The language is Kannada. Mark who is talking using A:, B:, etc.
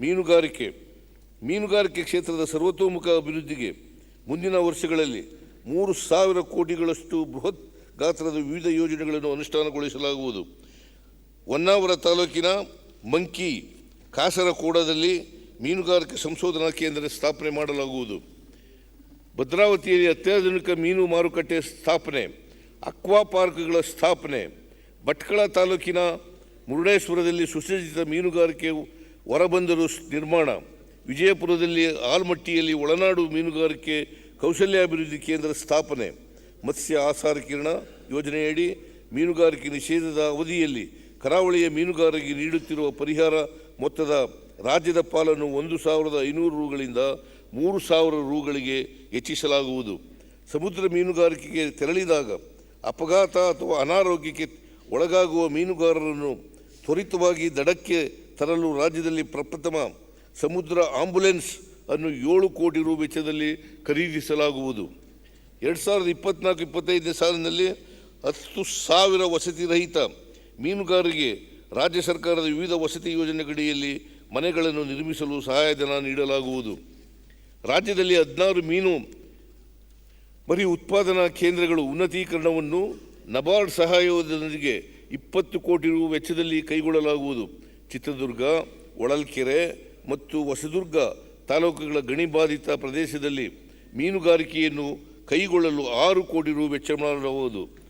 A: ಮೀನುಗಾರಿಕೆ. ಮೀನುಗಾರಿಕೆ ಕ್ಷೇತ್ರದ ಸರ್ವತೋಮುಖ ಅಭಿವೃದ್ಧಿಗೆ ಮುಂದಿನ ವರ್ಷಗಳಲ್ಲಿ ಮೂರು ಸಾವಿರ ಕೋಟಿಗಳಷ್ಟು ಬೃಹತ್ ಗಾತ್ರದ ವಿವಿಧ ಯೋಜನೆಗಳನ್ನು ಅನುಷ್ಠಾನಗೊಳಿಸಲಾಗುವುದು. ಹೊನ್ನಾವರ ತಾಲೂಕಿನ ಮಂಕಿ, ಕಾಸರಕೋಡದಲ್ಲಿ ಮೀನುಗಾರಿಕೆ ಸಂಶೋಧನಾ ಕೇಂದ್ರ ಸ್ಥಾಪನೆ ಮಾಡಲಾಗುವುದು. ಭದ್ರಾವತಿಯಲ್ಲಿ ಅತ್ಯಾಧುನಿಕ ಮೀನು ಮಾರುಕಟ್ಟೆ ಸ್ಥಾಪನೆ, ಅಕ್ವಾ ಪಾರ್ಕ್ಗಳ ಸ್ಥಾಪನೆ, ಭಟ್ಕಳ ತಾಲೂಕಿನ ಮುರುಡೇಶ್ವರದಲ್ಲಿ ಸುಸಜ್ಜಿತ ಮೀನುಗಾರಿಕೆ ಹೊರಬಂದರು ನಿರ್ಮಾಣ. ವಿಜಯಪುರದಲ್ಲಿ ಆಲ್ಮಟ್ಟಿಯಲ್ಲಿ ಒಳನಾಡು ಮೀನುಗಾರಿಕೆ ಕೌಶಲ್ಯಾಭಿವೃದ್ಧಿ ಕೇಂದ್ರ ಸ್ಥಾಪನೆ. ಮತ್ಸ್ಯ ಆಸಾರ ಕಿರಣ ಯೋಜನೆಯಡಿ ಮೀನುಗಾರಿಕೆ ನಿಷೇಧದ ಅವಧಿಯಲ್ಲಿ ಕರಾವಳಿಯ ಮೀನುಗಾರರಿಗೆ ನೀಡುತ್ತಿರುವ ಪರಿಹಾರ ಮೊತ್ತದ ರಾಜ್ಯದ ಪಾಲನ್ನು ಒಂದು ಸಾವಿರದ ಐನೂರು ರೂಗಳಿಂದ ಮೂರು ಸಾವಿರ ರೂಗಳಿಗೆ ಹೆಚ್ಚಿಸಲಾಗುವುದು. ಸಮುದ್ರ ಮೀನುಗಾರಿಕೆಗೆ ತೆರಳಿದಾಗ ಅಪಘಾತ ಅಥವಾ ಅನಾರೋಗ್ಯಕ್ಕೆ ಒಳಗಾಗುವ ಮೀನುಗಾರರನ್ನು ತ್ವರಿತವಾಗಿ ದಡಕ್ಕೆ ತರಲು ರಾಜ್ಯದಲ್ಲಿ ಪ್ರಪ್ರಥಮ ಸಮುದ್ರ ಆಂಬುಲೆನ್ಸ್ ಅನ್ನು ಏಳು ಕೋಟಿ ರು ವೆಚ್ಚದಲ್ಲಿ ಖರೀದಿಸಲಾಗುವುದು. ಎರಡು ಸಾವಿರದ ಇಪ್ಪತ್ನಾಲ್ಕು, ಇಪ್ಪತ್ತೈದನೇ ಸಾಲಿನಲ್ಲಿ ಹತ್ತು ಸಾವಿರ ವಸತಿ ರಹಿತ ಮೀನುಗಾರರಿಗೆ ರಾಜ್ಯ ಸರ್ಕಾರದ ವಿವಿಧ ವಸತಿ ಯೋಜನೆಗಡಿಯಲ್ಲಿ ಮನೆಗಳನ್ನು ನಿರ್ಮಿಸಲು ಸಹಾಯಧನ ನೀಡಲಾಗುವುದು. ರಾಜ್ಯದಲ್ಲಿ ಹದಿನಾರು ಮೀನು ಮರಿ ಉತ್ಪಾದನಾ ಕೇಂದ್ರಗಳು ಉನ್ನತೀಕರಣವನ್ನು ನಬಾರ್ಡ್ ಸಹಾಯದೊಂದಿಗೆ ಇಪ್ಪತ್ತು ಕೋಟಿ ರು ವೆಚ್ಚದಲ್ಲಿ ಕೈಗೊಳ್ಳಲಾಗುವುದು. ಚಿತ್ರದುರ್ಗ ಒಳಲ್ಕೆರೆ ಮತ್ತು ಹೊಸದುರ್ಗ ತಾಲೂಕುಗಳ ಗಣಿಬಾಧಿತ ಪ್ರದೇಶದಲ್ಲಿ ಮೀನುಗಾರಿಕೆಯನ್ನು ಕೈಗೊಳ್ಳಲು ಆರು ಕೋಟಿ ರು ವೆಚ್ಚ ಮಾಡಲಾಗುವುದು.